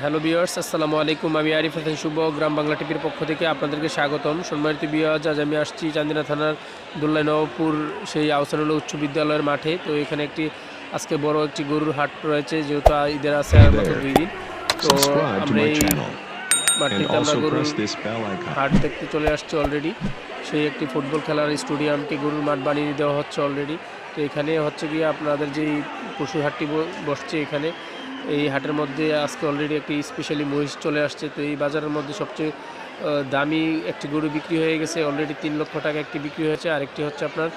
Hello বিয়ার্স আসসালামু আলাইকুম। আমি আরিফ হাসান শুভ গ্রাম বাংলা টিভির পক্ষ থেকে আপনাদেরকে স্বাগতম। সম্মানিত বিয়ার্স আজ আমি আসছি চান্দিনা থানার দুল্লাই নবপুর সেই আহসানুল্লাহ উচ্চ বিদ্যালয়ের মাঠে। তো এখানে একটি আজকে বড় একটি গরুর হাট রয়েছে যেহেতু ঈদের আছে আর মাত্র দুই দিন। তো আমরা এই মাঠটিতে আমরা গরুর. হাট দেখতে চলে আসছে অলরেডি সেই একটি ফুটবল খেলার স্টেডিয়ামকে গরুর মাঠ বানিয়ে দেওয়া হচ্ছে অলরেডি তো এখানে হচ্ছে গিয়ে আপনাদের যেই পশুর হাটটি বসছে এখানে এই হাটের মধ্যে আজকে অলরেডি একটি স্পেশালি মহিষ চলে আসছে। তো এই বাজারের মধ্যে সবচেয়ে দামি একটি গরু বিক্রি হয়ে গেছে। অলরেডি তিন লক্ষ টাকা একটি বিক্রি হয়েছে। আরেকটি হচ্ছে আপনার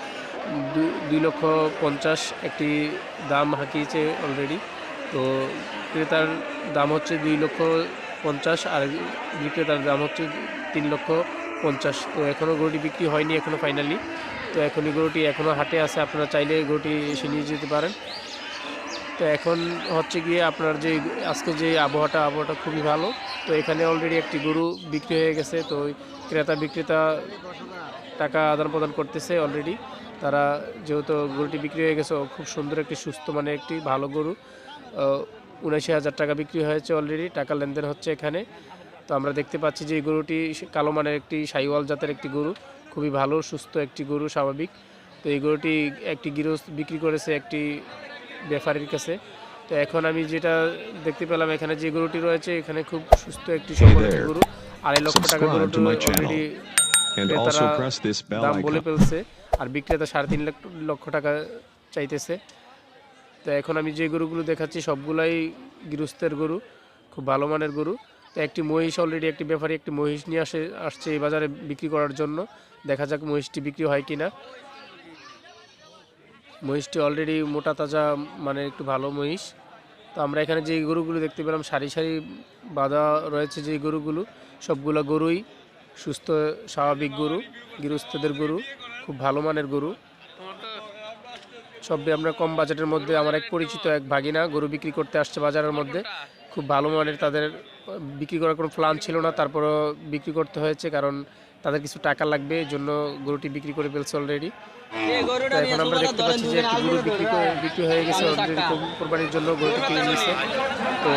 দু- দুই লক্ষ পঞ্চাশ একটি দাম হাঁকিয়েছে অলরেডি তো ক্রেতার দাম হচ্ছে দুই লক্ষ পঞ্চাশ, আর বিক্রেতার দাম হচ্ছে তিন লক্ষ পঞ্চাশ। তো এখনও গরুটি বিক্রি হয়নি এখনও ফাইনালি তো এখন এই গরুটি এখনও হাটে আছে, আপনারা চাইলে গরুটি এসে নিয়ে যেতে পারেন। তো এখন হচ্ছে গিয়ে আপনার যে আজকে যে আবহাওয়াটা আবহাওয়াটা খুবই ভালো। তো এখানে অলরেডি একটি গরু বিক্রি হয়ে গেছে। তো ক্রেতা বিক্রেতা টাকা আদান প্রদান করতেছে অলরেডি তারা যেহেতু গরুটি বিক্রি হয়ে গেছে খুব সুন্দর একটি, সুস্থ মানে একটি, ভালো গরু। উনাশি হাজার টাকা বিক্রি হয়েছে অলরেডি টাকা লেনদেন হচ্ছে এখানে। তো আমরা দেখতে পাচ্ছি যে এই গরুটি কালো মানের একটি সাইওয়াল জাতের একটি গরু খুবই ভালো সুস্থ একটি গরু স্বাভাবিক। তো এই গরুটি একটি গৃহস্থ বিক্রি করেছে একটি ব্যাপারীর কাছে। তো এখন আমি যেটা দেখতে পেলাম এখানে যে গরুটি রয়েছে এখানে খুব সুস্থ একটি একটি গরু। আড়াই লক্ষ টাকা গরুটি অলরেডি দাম বলে ফেলছে। আর বিক্রেতা সাড়ে তিন লক্ষ টাকা চাইতেছে। তো এখন আমি যে গরুগুলো দেখাচ্ছি সবগুলাই গৃহস্থের গরু, খুব ভালো মানের গরু। তো একটি মহিষ অলরেডি একটি ব্যাপারী, একটি মহিষ নিয়ে আসে, আসছে এই বাজারে বিক্রি করার জন্য। দেখা যাক মহিষটি বিক্রি হয় কি না মহিষটি অলরেডি মোটা তাজা মানে একটু ভালো মহিষ। তো আমরা এখানে যে গরুগুলো দেখতে পেলাম, সারি সারি বাঁধা রয়েছে যে গরুগুলো, সবগুলো গরুই সুস্থ, স্বাভাবিক গরু, গৃহস্থদের গরু, খুব ভালো মানের গরু। সবই আমরা কম বাজেটের মধ্যে আমার এক পরিচিত এক ভাগিনা গরু বিক্রি করতে আসছে বাজারের মধ্যে। খুব ভালো মানের তাদের বিক্রি করার কোনো প্ল্যান ছিল না তারপরও বিক্রি করতে হয়েছে কারণ তাদের কিছু টাকা লাগবে এই জন্য গরুটি বিক্রি করে ফেলছে অলরেডি এখন আমরা দেখতে পাচ্ছি যে একটি গরু বিক্রি করে বিক্রি হয়ে গেছে অলরেডি কোরবানির জন্য গরুটি কিনে নিয়েছে তো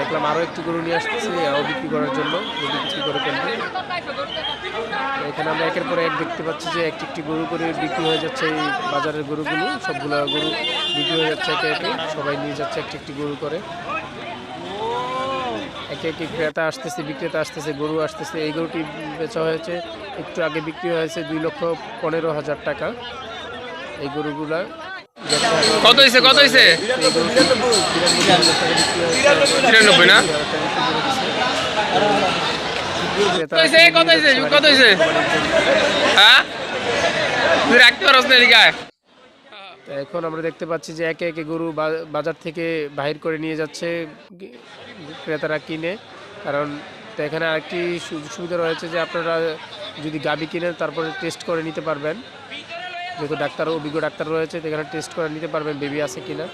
দেখলাম আরও একটি গরু নিয়ে আসতেছে আরও বিক্রি করার জন্য, গরু বিক্রি করে ফেলবে। এখানে আমরা একের পরে এক দেখতে পাচ্ছি যে একটি একটি গরু করে বিক্রি হয়ে যাচ্ছে এই বাজারের গরুগুলো। সবগুলো গরু বিক্রি হয়ে যাচ্ছে একে একে, সবাই নিয়ে যাচ্ছে একটি একটি গরু করে। একে একে ক্রেতা আসতেছে, বিক্রেতা আসতেছে, গরু আসতেছে। এই গরুটি বেচা হয়েছে, একটু আগে বিক্রি হয়েছে দুই লক্ষ পনেরো হাজার টাকা। এই গরুগুলা কত হয়েছে কত হয়েছে তিরানব্বই না? কত হয়েছে কত হয়েছে হ্যাঁ? রাখতে পারস না এদিকে এখন আমরা দেখতে পাচ্ছি যে একে একে গরু বাজার থেকে বাহির করে নিয়ে যাচ্ছে ক্রেতারা কিনে। কারণ তো এখানে আরেকটি সুবিধা রয়েছে যে আপনারা যদি গাবি কিনেন, তারপরে টেস্ট করে নিতে পারবেন। যেহেতু ডাক্তার অভিজ্ঞ ডাক্তার রয়েছে এখানে টেস্ট করে নিতে পারবেন বেবি আছে কিনা।